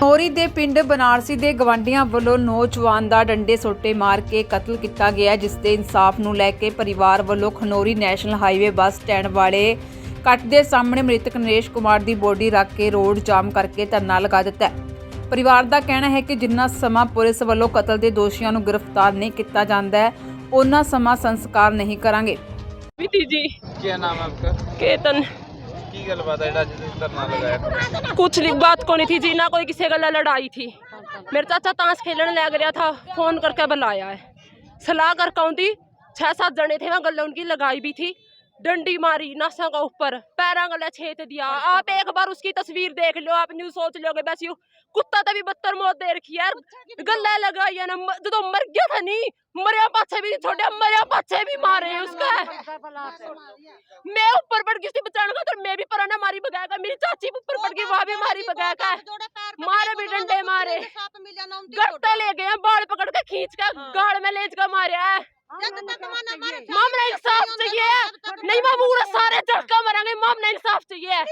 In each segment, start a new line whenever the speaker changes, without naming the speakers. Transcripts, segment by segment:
ਮੋਰੀ ਦੇ ਪਿੰਡ ਬਨਾਰਸੀ ਦੇ ਗਵਾਂਡੀਆਂ ਵੱਲੋਂ ਨੌਜਵਾਨ ਦਾ ਡੰਡੇ ਸੋਟੇ ਮਾਰ ਕੇ ਕਤਲ ਕੀਤਾ ਗਿਆ ਜਿਸ ਦੇ ਇਨਸਾਫ ਨੂੰ ਲੈ ਕੇ ਪਰਿਵਾਰ ਵੱਲੋਂ Khanauri national highway bus stand ਵਾਲੇ ਕੱਟ ਦੇ ਸਾਹਮਣੇ ਮ੍ਰਿਤਕ ਨਰੇਸ਼ ਕੁਮਾਰ ਦੀ ਬੋਡੀ ਰੱਖ ਕੇ ਰੋਡ ਜਾਮ ਕਰਕੇ ਧਰਨਾ ਲਗਾ ਦਿੱਤਾ ਹੈ ਪਰਿਵਾਰ ਦਾ ਕਹਿਣਾ ਹੈ ਕਿ ਜਿੰਨਾ ਸਮਾਂ ਪੁਲਿਸ ਵੱਲੋਂ ਕਤਲ ਦੇ ਦੋਸ਼ੀਆਂ ਨੂੰ ਗ੍ਰਿਫਤਾਰ ਨਹੀਂ ਕੀਤਾ ਜਾਂਦਾ ਹੈ ਉਹਨਾਂ ਸਮਾਂ ਸੰਸਕਾਰ ਨਹੀਂ ਕਰਾਂਗੇ
विधि जी
क्या नाम है आपका
केतन
की गलबात है ਜਿਹੜਾ ਜਿਹਦੇ ਧਰਨਾ ਲਗਾਇਆ
कुछ बात को नहीं थी जी, ना कोई किसी गला लड़ाई थी। मेरे चाचा ताश खेलने लग गया था, फ़ोन करके बुलाया है। सलाह कर आती छह सात जने थे वहाँ गले उनकी लगाई भी थी। डंडी मारी, नासा का ऊपर पैरा गला छेद दिया। आप एक बार उसकी तस्वीर देख लो आप न्यू सोच लोगे बस यू कुत्ता तभी बदतर मौत दे रखी यार। गला लगाई है ना जो तो मर गया था नहीं मरिया पाछे भी छोड़े मरिया पाछे भी मारे हैं उसका। मैं ऊपर पड़ गई थी बचाने का तो मैं भी पराना मारी बगाएगा मेरी चाची भी ऊपर पड़ गई वहाँ भी मारी बगाएगा मारे भी डंडे मारे। गट्टे ले गए बाल पकड़ के खींच के गाड़ में लेज के मारे है। देखी इंसाफ चाहिए। नहीं सारे चढ़का मरेंगे इंसाफ चाहिए।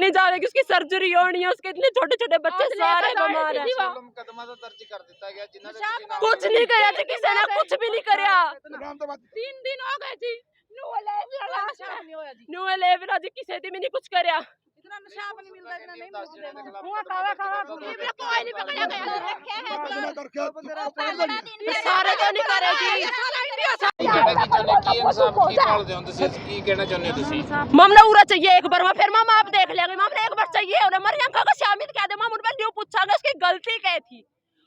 नहीं जा रहे की उसकी सर्जरी होनी है उसके इतने छोटे छोटे बच्चे सारे बीमार हैं। कुछ नहीं कर किसी ने कुछ भी नहीं
कर।
तीन दिन हो गए जी। नुआ ले फिर लाश नुआ ले फिर जी किसी ने भी नहीं कुछ कराया कोई नहीं पकड़ा गया सारे तो नहीं करे जी
ਕੀ ਕਹਿਣਾ ਕੀ ਚਾਹੁੰਦੇ ਕੀ ਇਨਸਾਫ ਕੀ ਭਾਲਦੇ ਹੋ ਤੁਸੀਂ ਕੀ ਕਹਿਣਾ ਚਾਹੁੰਦੇ ਹੋ ਤੁਸੀਂ
मामला पूरा चाहिए एक बार फिर मामा आप देख लेंगे मामला एक बार चाहिए उन्हें मरियम का शामिल कह दे माम उन पर न्यू पूछांगे उसकी गलती क्या थी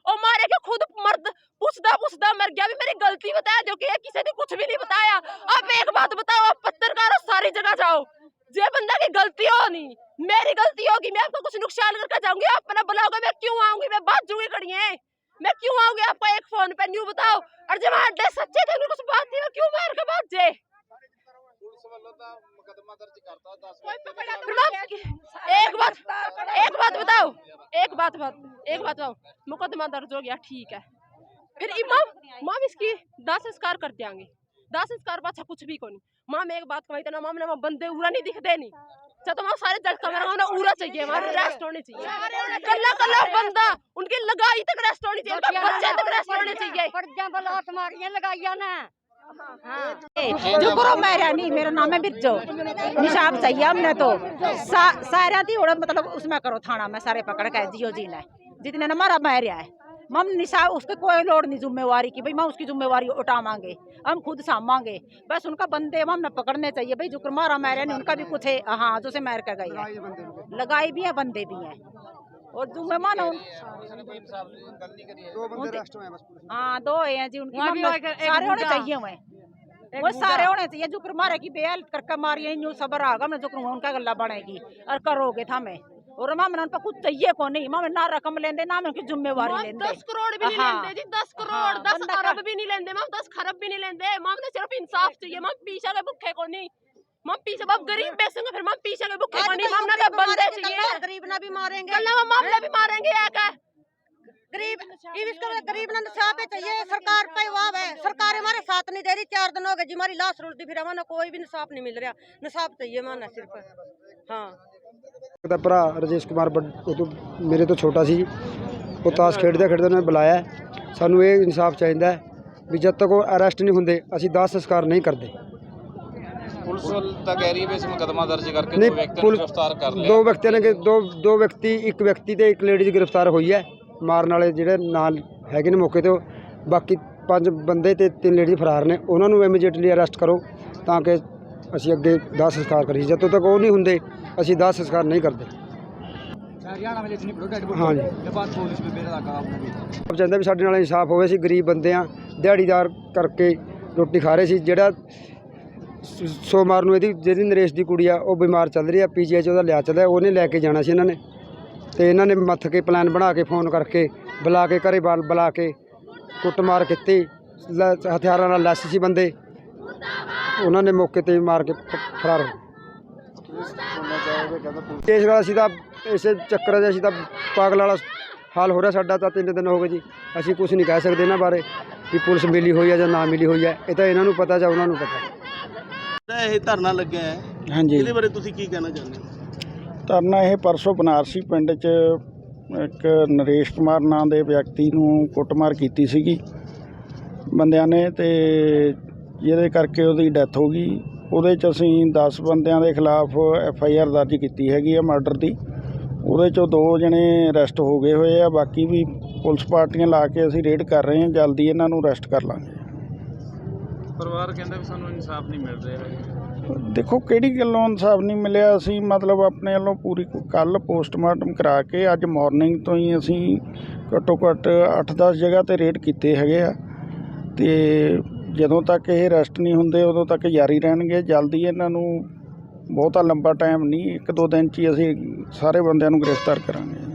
और मारे के खुद मर्द पूछता पूछता मर गया। भी मेरी गलती बताया जो कि किसी ने कुछ भी नहीं बताया। अब एक बात बताओ आप पत्रकार सारी जगह जाओ। जे बंदा की गलती हो नहीं। मेरी गलती होगी मैं आपको कुछ नुकसान करके जाऊँगी। आप अपना बुलाओगे मैं क्यों आऊँगी? मैं बात जूँगी खड़ी है। मैं क्यों आऊँगी? आपको एक फ़ोन पे न्यू बताओ। और जब हाथ सच्चे थे कुछ बात नहीं हो क्यों मार के बात जे एक बात एक बात बताओ। एक बात बात। एक बात बताओ मुकदमा दर्ज हो गया ठीक है। फिर इमाम माम इसकी दस संस्कार कर देंगे। दाह संस्कार बादशाह कुछ भी को नहीं माम एक बात कमाई ना माम ने माम बंदे उरा नहीं दिखते नहीं। चाहे तो सारे जल कमरा होना उरा चाहिए वहाँ रेस्ट होने चाहिए। कल्ला कल्ला बंदा उनके लगाई तक रेस्ट होनी चाहिए बच्चे तक रेस्ट होने चाहिए।
ना।
जो मेरा नहीं मेरा नाम है बिरजो निशाब चाहिए हमने तो। सा, सारा उड़न मतलब उसमें करो थाना में सारे पकड़ के जियो जी ने। जितने नंबर अब मैरिया है। मम निशा उसके कोई लोड नहीं जिम्मेवारी की। भाई मैं उसकी जिम्मेवारी उठा मांगे। हम खुद साम मांगे। बस उनका बंदे मम ना पकड़ने चाहिए। भाई जुकर मारा मैरिया ने उनका भी कुछ है। हाँ जो से मैर कर गई है। लगाई भी है बंदे भी हैं। और जुम्मे मानो हाँ। दो हैं जी उनके सारे होने चाहिए हुए वो सारे होने चाहिए। जुकर मारे की बेल करके मारिए सबर आगा मैं जुकर उनका गला बनेगी और करोगे था मैं और माम ने उन पर कुछ चाहिए को नहीं माम ना रकम लेंदे ना उनकी जिम्मेवारी
माम
लेंदे।
दस करोड़ भी नहीं
हाँ।
लेंदे जी दस करोड़
हाँ,
दस
बंदा
अरब भी नहीं लेंदे माम दस खरब भी नहीं लेंदे। माम ने सिर्फ़ इंसाफ चाहिए माम पीछे के भुक्खे को नहीं? माम पीछे बाप गरीब बेचेंगे फिर माम पीछे के भुक्खे को नहीं? माम ना तो बंदे चाहिए।
गरीब ना भी मारेंगे।
कल वो मामला भी मारेंगे एक। है
गरीब इसको गरीब ना इंसाफ ही चाहिए सरकार पे वाव है। सरकार हमारे साथ नहीं दे रही चार दिन हो गए जी हमारी लाश रुलती फिर हमारा कोई भी इंसाफ नहीं मिल रहा इंसाफ चाहिए माना सिर्फ़। हाँ।
ਦਾ ਭਰਾ ਰਜੇਸ਼ ਕੁਮਾਰ ਉਹ ਤੋਂ ਮੇਰੇ ਤੋਂ ਛੋਟਾ ਸੀ। ਉਹ ਤਾਸ਼ ਖੇਡਦੇ ਖੇਡਦੇ ਉਹਨੇ ਬੁਲਾਇਆ। ਸਾਨੂੰ ਇਹ ਇਨਸਾਫ ਚਾਹੀਦਾ ਵੀ ਜਦ ਤੱਕ ਉਹ ਅਰੈਸਟ ਨਹੀਂ ਹੁੰਦੇ ਅਸੀਂ ਦਾਹ ਸੰਸਕਾਰ ਨਹੀਂ ਕਰਦੇ।
ਪੁਲਿਸ ਵੱਲ ਤਾਂ ਕਹਿ ਰਹੀ ਹੈ ਵੀ ਇਸ ਮੁਕੱਦਮਾ ਦਰਜ ਕਰਕੇ ਦੋ ਵਿਅਕਤੀਆਂ ਨੂੰ ਗ੍ਰਿਫਤਾਰ ਕਰ ਲਿਆ।
ਦੋ ਵਿਅਕਤੀਆਂ ਨੇ ਕਿ ਦੋ ਦੋ ਵਿਅਕਤੀ ਇੱਕ ਵਿਅਕਤੀ ਤੇ ਇੱਕ ਲੇਡੀ ਗ੍ਰਿਫਤਾਰ ਹੋਈ ਹੈ। ਮਾਰਨ ਵਾਲੇ ਜਿਹੜੇ ਨਾਲ ਹੈਗੇ ਨੇ ਮੌਕੇ ਤੇ ਬਾਕੀ ਪੰਜ ਬੰਦੇ ਤੇ ਤਿੰਨ ਲੇਡੀ ਫਰਾਰ ਨੇ। ਉਹਨਾਂ ਨੂੰ ਇਮੀਡੀਏਟਲੀ ਅਰੈਸਟ ਕਰੋ ਤਾਂ ਕਿ ਅਸੀਂ ਅੱਗੇ ਦਾਹ ਸੰਸਕਾਰ ਕਰੀਏ। ਜਦੋਂ ਤੱਕ ਉਹ ਨਹੀਂ ਹੁੰਦੇ ਅਸੀਂ ਦਾਹ ਸੰਸਕਾਰ ਨਹੀਂ ਕਰਦੇ। ਹਾਂਜੀ। ਆਪ ਚਾਹੁੰਦਾ ਵੀ ਸਾਡੇ ਨਾਲ ਇਨਸਾਫ ਹੋਵੇ ਸੀ ਗਰੀਬ ਬੰਦੇ ਆ ਦਿਹਾੜੀਦਾਰ ਕਰਕੇ ਰੋਟੀ ਖਾ ਰਹੇ ਸੀ। ਜਿਹੜਾ ਸੋਮਵਾਰ ਨੂੰ ਇਹਦੀ ਜਿਹਦੀ ਨਰੇਸ਼ ਦੀ ਕੁੜੀ ਆ ਉਹ ਬਿਮਾਰ ਚੱਲ ਰਹੀ ਆ ਪੀਜੀਆਈ 'ਚ ਉਹਦਾ ਲਿਆ ਚੱਲਿਆ ਉਹਨੇ ਲੈ ਕੇ ਜਾਣਾ ਸੀ ਇਹਨਾਂ ਨੇ। ਤੇ ਇਹਨਾਂ ਨੇ ਮੱਥ ਕੇ ਪਲਾਨ ਬਣਾ ਕੇ ਫੋਨ ਕਰਕੇ ਬੁਲਾ ਕੇ ਘਰੇ ਬਾਲ ਬੁਲਾ ਕੇ ਕੁੱਟਮਾਰ ਕੀਤੀ। ਹਥਿਆਰਾਂ ਨਾਲ ਲੈਸ ਸੀ ਬੰਦੇ। ਉਹਨਾਂ ਨੇ ਮੌਕੇ ਤੇ ਮਾਰ ਕੇ ਫਰਾਰ ਹੋ ਗਏ। ਕੇਸ ਵਾਲਾ ਸੀ ਤਾਂ ਇਸੇ ਚੱਕਰ 'ਚ ਅਸੀਂ ਤਾਂ ਪਾਗਲ ਵਾਲਾ ਹਾਲ ਹੋ ਰਿਹਾ ਸਾਡਾ ਤਾਂ ਤਿੰਨ ਦਿਨ ਹੋ ਗਏ ਜੀ। ਅਸੀਂ ਕੁਝ ਨਹੀਂ ਕਹਿ ਸਕਦੇ ਇਹਨਾਂ ਬਾਰੇ ਵੀ ਪੁਲਿਸ ਮਿਲੀ ਹੋਈ ਹੈ ਜਾਂ ਨਾ ਮਿਲੀ ਹੋਈ ਹੈ ਇਹ ਤਾਂ ਇਹਨਾਂ ਨੂੰ ਪਤਾ ਜਾਂ ਉਹਨਾਂ ਨੂੰ ਪਤਾ।
ਇਹ ਧਰਨਾ ਲੱਗਿਆ ਹੈ।
ਹਾਂਜੀ।
ਇਹਦੇ ਬਾਰੇ ਤੁਸੀਂ ਕੀ ਕਹਿਣਾ ਚਾਹੁੰਦੇ ਹੋ?
ਧਰਨਾ ਇਹ ਪਰਸੋਂ ਬਨਾਰਸੀ ਪਿੰਡ 'ਚ ਇੱਕ ਨਰੇਸ਼ ਕੁਮਾਰ ਨਾਂ ਦੇ ਵਿਅਕਤੀ ਨੂੰ ਕੁੱਟਮਾਰ ਕੀਤੀ ਸੀਗੀ। ਬੰਦਿਆਂ ਨੇ ਤੇ ਜਿਹਦੇ ਕਰਕੇ ਉਹਦੀ ਡੈਥ ਹੋ ਗਈ। ਉਹਦੇ 'ਚ ਅਸੀਂ 10 ਬੰਦਿਆਂ ਦੇ ਖਿਲਾਫ ਐਫ ਆਈ ਆਰ ਦਰਜ ਕੀਤੀ ਹੈਗੀ ਆ ਮਰਡਰ ਦੀ। ਉਹਦੇ 'ਚੋਂ ਦੋ ਜਣੇ ਅਰੈਸਟ ਹੋ ਗਏ ਹੋਏ ਆ ਬਾਕੀ ਵੀ ਪੁਲਿਸ ਪਾਰਟੀਆਂ ਲਾ ਕੇ ਅਸੀਂ ਰੇਡ ਕਰ ਰਹੇ ਹਾਂ ਜਲਦੀ ਇਹਨਾਂ ਨੂੰ ਅਰੈਸਟ ਕਰ ਲਾਂਗੇ।
ਪਰਿਵਾਰ ਕਹਿੰਦਾ ਵੀ ਸਾਨੂੰ ਇਨਸਾਫ ਨਹੀਂ ਮਿਲ ਰਿਹਾ
ਦੇਖੋ ਕਿਹੜੀ ਗੱਲੋਂ ਇਨਸਾਫ ਨਹੀਂ ਮਿਲਿਆ ਅਸੀਂ ਮਤਲਬ ਆਪਣੇ ਵੱਲੋਂ ਪੂਰੀ ਕੱਲ ਪੋਸਟਮਾਰਟਮ ਕਰਾ ਕੇ ਅੱਜ ਮਾਰਨਿੰਗ ਤੋਂ ਹੀ ਅਸੀਂ ਘੱਟੋ ਘੱਟ 8-10 ਜਗ੍ਹਾ ਤੇ ਰੇਡ ਕੀਤੇ ਹੈਗੇ ਆ। ਤੇ ਜਦੋਂ ਤੱਕ ਇਹ ਰੈਸਟ ਨਹੀਂ ਹੁੰਦੇ, ਉਦੋਂ ਤੱਕ ਜਾਰੀ ਰਹਿਣਗੇ। ਜਲਦੀ ਇਹਨਾਂ ਨੂੰ ਬਹੁਤਾ ਲੰਬਾ ਟਾਈਮ ਨਹੀਂ, ਇੱਕ ਦੋ ਦਿਨ 'ਚ ਹੀ ਅਸੀਂ ਸਾਰੇ ਬੰਦਿਆਂ ਨੂੰ ਗ੍ਰਿਫਤਾਰ ਕਰਾਂਗੇ।